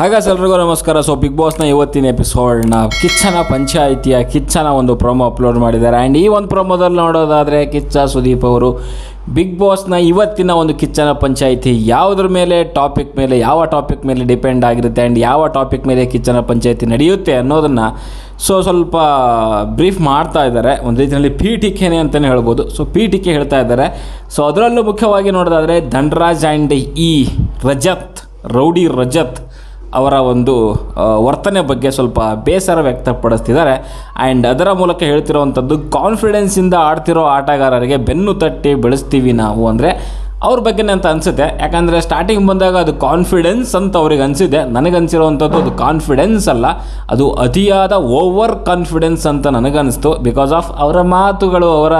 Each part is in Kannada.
ಹಾಗಾಸ್ ಎಲ್ರಿಗೂ ನಮಸ್ಕಾರ. ಸೊ ಬಿಗ್ ಬಾಸ್ನ ಇವತ್ತಿನ ಎಪಿಸೋಡ್ನ ಕಿಚ್ಚನ ಪಂಚಾಯಿತಿಯ ಕಿಚ್ಚನ ಒಂದು ಪ್ರೊಮೋ ಅಪ್ಲೋಡ್ ಮಾಡಿದ್ದಾರೆ. ಆ್ಯಂಡ್ ಈ ಒಂದು ಪ್ರೊಮೋದಲ್ಲಿ ನೋಡೋದಾದರೆ ಕಿಚ್ಚ ಸುದೀಪ್ ಅವರು ಬಿಗ್ ಬಾಸ್ನ ಇವತ್ತಿನ ಒಂದು ಕಿಚ್ಚನ ಪಂಚಾಯಿತಿ ಯಾವುದ್ರ ಮೇಲೆ ಟಾಪಿಕ್ ಮೇಲೆ, ಯಾವ ಟಾಪಿಕ್ ಮೇಲೆ ಡಿಪೆಂಡ್ ಆಗಿರುತ್ತೆ ಆ್ಯಂಡ್ ಯಾವ ಟಾಪಿಕ್ ಮೇಲೆ ಕಿಚ್ಚನ ಪಂಚಾಯಿತಿ ನಡೆಯುತ್ತೆ ಅನ್ನೋದನ್ನು ಸೊ ಸ್ವಲ್ಪ ಬ್ರೀಫ್ ಮಾಡ್ತಾ ಇದ್ದಾರೆ. ಒಂದು ರೀತಿಯಲ್ಲಿ ಪಿ ಪೀಠಿಕೆನೆ ಅಂತಲೇ ಹೇಳ್ಬೋದು. ಸೊ ಟಿಕೆ ಹೇಳ್ತಾ ಇದ್ದಾರೆ. ಸೊ ಅದರಲ್ಲೂ ಮುಖ್ಯವಾಗಿ ನೋಡೋದಾದರೆ ಧನ್ರಾಜ್ ಆ್ಯಂಡ್ ಈ ರಜತ್, ರೌಡಿ ರಜತ್ ಅವರ ಒಂದು ವರ್ತನೆ ಬಗ್ಗೆ ಸ್ವಲ್ಪ ಬೇಸರ ವ್ಯಕ್ತಪಡಿಸ್ತಿದ್ದಾರೆ. ಆ್ಯಂಡ್ ಅದರ ಮೂಲಕ ಹೇಳ್ತಿರೋವಂಥದ್ದು ಕಾನ್ಫಿಡೆನ್ಸಿಂದ ಆಡ್ತಿರೋ ಆಟಗಾರರಿಗೆ ಬೆನ್ನು ತಟ್ಟಿ ಬೆಳೆಸ್ತೀವಿ ನಾವು ಅಂದರೆ ಅವ್ರ ಬಗ್ಗೆನೇ ಅಂತ ಅನಿಸುತ್ತೆ. ಯಾಕಂದರೆ ಸ್ಟಾರ್ಟಿಂಗ್ ಬಂದಾಗ ಅದು ಕಾನ್ಫಿಡೆನ್ಸ್ ಅಂತ ಅವ್ರಿಗೆ ಅನಿಸಿದೆ. ನನಗನ್ಸಿರೋವಂಥದ್ದು ಅದು ಕಾನ್ಫಿಡೆನ್ಸ್ ಅಲ್ಲ. ಅದು ಅತಿಯಾದ ಓವರ್ ಕಾನ್ಫಿಡೆನ್ಸ್ ಅಂತ ನನಗನ್ನಿಸ್ತು. ಬಿಕಾಸ್ ಆಫ್ ಅವರ ಮಾತುಗಳು, ಅವರ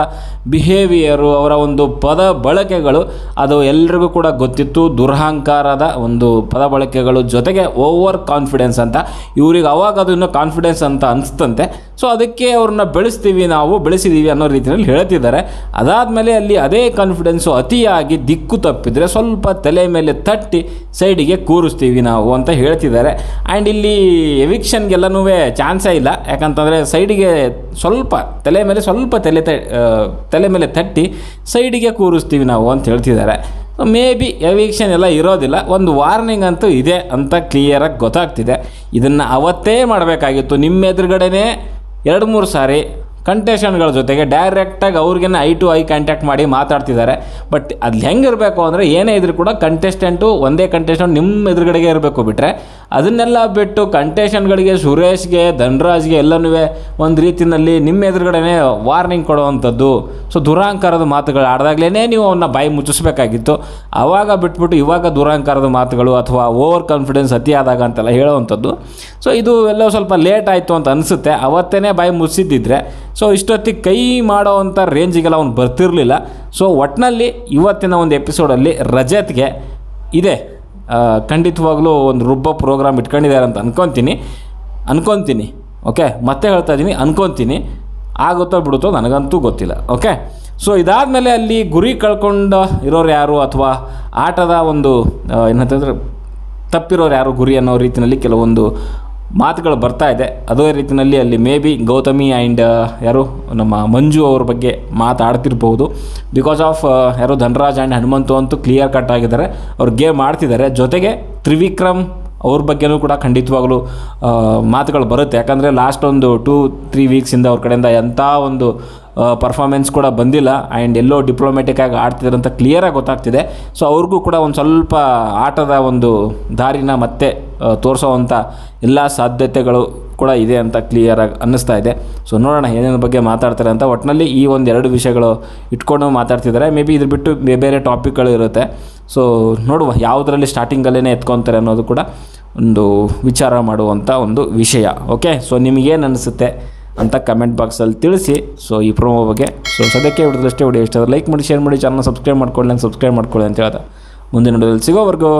ಬಿಹೇವಿಯರು ಅವರ ಒಂದು ಪದ ಬಳಕೆಗಳು, ಅದು ಎಲ್ರಿಗೂ ಕೂಡ ಗೊತ್ತಿತ್ತು. ದುರಹಂಕಾರದ ಒಂದು ಪದ ಬಳಕೆಗಳು ಜೊತೆಗೆ ಓವರ್ ಕಾನ್ಫಿಡೆನ್ಸ್ ಅಂತ. ಇವ್ರಿಗೆ ಅವಾಗ ಅದು ಇನ್ನೂ ಕಾನ್ಫಿಡೆನ್ಸ್ ಅಂತ ಅನಿಸ್ತಂತೆ. ಸೊ ಅದಕ್ಕೆ ಅವ್ರನ್ನ ಬೆಳೆಸ್ತೀವಿ ನಾವು ಬೆಳೆಸಿದ್ದೀವಿ ಅನ್ನೋ ರೀತಿಯಲ್ಲಿ ಹೇಳ್ತಿದ್ದಾರೆ. ಅದಾದಮೇಲೆ ಅಲ್ಲಿ ಅದೇ ಕಾನ್ಫಿಡೆನ್ಸು ಅತಿಯಾಗಿ ದಿಕ್ಕು ತಪ್ಪಿದರೆ ಸ್ವಲ್ಪ ತಲೆ ಮೇಲೆ ತಟ್ಟಿ ಸೈಡಿಗೆ ಕೂರಿಸ್ತೀವಿ ನಾವು ಅಂತ ಹೇಳ್ತಿದ್ದಾರೆ. ಆ್ಯಂಡ್ ಇಲ್ಲಿ ಎವಿಕ್ಷನ್ಗೆಲ್ಲನೂ ಚಾನ್ಸೇ ಇಲ್ಲ. ಯಾಕಂತಂದರೆ ಸೈಡಿಗೆ ಸ್ವಲ್ಪ ತಲೆ ಮೇಲೆ ಸ್ವಲ್ಪ ತಲೆ ತಲೆ ಮೇಲೆ ತಟ್ಟಿ ಸೈಡಿಗೆ ಕೂರಿಸ್ತೀವಿ ನಾವು ಅಂತ ಹೇಳ್ತಿದ್ದಾರೆ. ಮೇ ಬಿ ಎವಿಕ್ಷನ್ ಎಲ್ಲ ಇರೋದಿಲ್ಲ. ಒಂದು ವಾರ್ನಿಂಗ್ ಅಂತೂ ಇದೆ ಅಂತ ಕ್ಲಿಯರಾಗಿ ಗೊತ್ತಾಗ್ತಿದೆ. ಇದನ್ನು ಅವತ್ತೇ ಮಾಡಬೇಕಾಗಿತ್ತು. ನಿಮ್ಮ ಎದುರುಗಡೆನೇ ಎರಡು ಮೂರು ಸಾರಿ ಕಂಟೆಷನ್ಗಳ ಜೊತೆಗೆ ಡೈರೆಕ್ಟಾಗಿ ಅವ್ರಿಗೇನೆ ಐ ಟು ಐ ಕಾಂಟ್ಯಾಕ್ಟ್ ಮಾಡಿ ಮಾತಾಡ್ತಿದ್ದಾರೆ. ಬಟ್ ಅದು ಹೆಂಗಿರಬೇಕು ಅಂದರೆ ಏನೇ ಇದ್ರೂ ಕೂಡ ಕಂಟೆಸ್ಟೆಂಟು ಒಂದೇ ಕಂಟೆಸ್ಟೆಂಟ್ ನಿಮ್ಮ ಎದುರುಗಡೆಗೆ ಇರಬೇಕು ಬಿಟ್ಟರೆ ಅದನ್ನೆಲ್ಲ ಬಿಟ್ಟು ಕಂಟೆಷನ್ಗಳಿಗೆ ಸುರೇಶ್ಗೆ, ಧನ್ರಾಜ್ಗೆ ಎಲ್ಲನೂ ಒಂದು ರೀತಿಯಲ್ಲಿ ನಿಮ್ಮ ಎದುರುಗಡೆನೇ ವಾರ್ನಿಂಗ್ ಕೊಡುವಂಥದ್ದು. ಸೊ ದುರಾಂಕಾರದ ಮಾತುಗಳು ಆಡ್ದಾಗ್ಲೇ ನೀವು ಅವನ್ನ ಬಾಯಿ ಮುಚ್ಚಿಸ್ಬೇಕಾಗಿತ್ತು. ಆವಾಗ ಬಿಟ್ಬಿಟ್ಟು ಇವಾಗ ದುರಾಂಕಾರದ ಮಾತುಗಳು ಅಥವಾ ಓವರ್ ಕಾನ್ಫಿಡೆನ್ಸ್ ಅತಿ ಆದಾಗ ಅಂತೆಲ್ಲ ಹೇಳುವಂಥದ್ದು. ಸೊ ಇದು ಎಲ್ಲ ಸ್ವಲ್ಪ ಲೇಟ್ ಆಯಿತು ಅಂತ ಅನಿಸುತ್ತೆ. ಅವತ್ತೇ ಬಾಯಿ ಮುಚ್ಚಿದ್ದಿದ್ರೆ ಸೊ ಇಷ್ಟೊತ್ತಿಗೆ ಕೈ ಮಾಡೋವಂಥ ರೇಂಜಿಗೆಲ್ಲ ಅವ್ನು ಬರ್ತಿರಲಿಲ್ಲ. ಸೊ ಒಟ್ಟಿನಲ್ಲಿ ಇವತ್ತಿನ ಒಂದು ಎಪಿಸೋಡಲ್ಲಿ ರಜತ್ಗೆ ಇದೆ. ಖಂಡಿತವಾಗ್ಲೂ ಒಂದು ರುಬ್ಬ ಪ್ರೋಗ್ರಾಮ್ ಇಟ್ಕೊಂಡಿದ್ದಾರೆ ಅಂತ ಅನ್ಕೊತೀನಿ. ಅನ್ಕೊತೀನಿ ಓಕೆ ಮತ್ತೆ ಹೇಳ್ತಾ ಇದ್ದೀನಿ, ಅನ್ಕೊತೀನಿ. ಆಗುತ್ತೋ ಬಿಡುತ್ತೋ ನನಗಂತೂ ಗೊತ್ತಿಲ್ಲ ಓಕೆ ಸೊ ಇದಾದಮೇಲೆ ಅಲ್ಲಿ ಗುರಿ ಕಳ್ಕೊಂಡು ಇರೋರು ಯಾರು ಅಥವಾ ಆಟದ ಒಂದು ಏನಂತಂದ್ರೆ ತಪ್ಪಿರೋರು ಯಾರು ಗುರಿ ಅನ್ನೋ ರೀತಿಯಲ್ಲಿ ಕೆಲವೊಂದು ಮಾತುಗಳು ಬರ್ತಾ ಇದೆ. ಅದೇ ರೀತಿಯಲ್ಲಿ ಅಲ್ಲಿ ಮೇ ಬಿ ಗೌತಮಿ ಆ್ಯಂಡ್ ಯಾರು, ನಮ್ಮ ಮಂಜು ಅವ್ರ ಬಗ್ಗೆ ಮಾತಾಡ್ತಿರ್ಬೋದು. ಬಿಕಾಸ್ ಆಫ್ ಯಾರು, ಧನರಾಜ್ ಆ್ಯಂಡ್ ಹನುಮಂತು ಅಂತೂ ಕ್ಲಿಯರ್ ಕಟ್ ಆಗಿದ್ದಾರೆ. ಅವ್ರು ಗೇಮ್ ಆಡ್ತಿದ್ದಾರೆ. ಜೊತೆಗೆ ತ್ರಿವಿಕ್ರಮ್ ಅವ್ರ ಬಗ್ಗೆನೂ ಕೂಡ ಖಂಡಿತವಾಗಲೂ ಮಾತುಗಳು ಬರುತ್ತೆ. ಯಾಕಂದರೆ ಲಾಸ್ಟ್ ಒಂದು ಟೂ ತ್ರೀ ವೀಕ್ಸಿಂದ ಅವ್ರ ಕಡೆಯಿಂದ ಎಂಥ ಒಂದು ಪರ್ಫಾರ್ಮೆನ್ಸ್ ಕೂಡ ಬಂದಿಲ್ಲ. ಆ್ಯಂಡ್ ಎಲ್ಲೋ ಡಿಪ್ಲೊಮೆಟಿಕ್ ಆಗಿ ಆಡ್ತಿದ್ರಂತ ಕ್ಲಿಯರಾಗಿ ಗೊತ್ತಾಗ್ತಿದೆ. ಸೊ ಅವ್ರಿಗೂ ಕೂಡ ಒಂದು ಸ್ವಲ್ಪ ಆಟದ ಒಂದು ದಾರಿನ ಮತ್ತೆ ತೋರಿಸೋವಂಥ ಎಲ್ಲ ಸಾಧ್ಯತೆಗಳು ಕೂಡ ಇದೆ ಅಂತ ಕ್ಲಿಯರಾಗಿ ಅನ್ನಿಸ್ತಾ ಇದೆ. ಸೊ ನೋಡೋಣ ಏನೇನು ಬಗ್ಗೆ ಮಾತಾಡ್ತಾರೆ ಅಂತ. ಒಟ್ಟಿನಲ್ಲಿ ಈ ಒಂದು ಎರಡು ವಿಷಯಗಳು ಇಟ್ಕೊಂಡು ಮಾತಾಡ್ತಿದ್ದಾರೆ. ಮೇ ಬಿ ಇದ್ರ ಬಿಟ್ಟು ಬೇರೆ ಬೇರೆ ಟಾಪಿಕ್ಗಳು ಇರುತ್ತೆ. ಸೊ ನೋಡುವ ಯಾವುದರಲ್ಲಿ ಸ್ಟಾರ್ಟಿಂಗಲ್ಲೇ ಎತ್ಕೊತಾರೆ ಅನ್ನೋದು ಕೂಡ ಒಂದು ವಿಚಾರ ಮಾಡುವಂಥ ಒಂದು ವಿಷಯ. ಓಕೆ ಸೊ ನಿಮಗೇನು ಅನಿಸುತ್ತೆ ಅಂತ ಕಮೆಂಟ್ ಬಾಕ್ಸಲ್ಲಿ ತಿಳಿಸಿ. ಸೊ ಈ ಪ್ರೋಮೋ ಬಗ್ಗೆ. ಸೊ ಸದ್ಯಕ್ಕೆ ಹಿಡಿದಷ್ಟೇ ವಿಡಿಯೋ ಇಷ್ಟ ಲೈಕ್ ಮಾಡಿ ಶೇರ್ ಮಾಡಿ ಚಾನಲ್ ಸಬ್ಸ್ಕ್ರೈಬ್ ಮಾಡ್ಕೊಳ್ಳಿ ಸಬ್ಸ್ಕ್ರೈಬ್ ಮಾಡ್ಕೊಳ್ಳಿ ಅಂತ ಹೇಳ್ತಾ ಮುಂದಿನ ನೋಡೋದಲ್ಲಿ ಸಿಗೋವರೆಗೂ.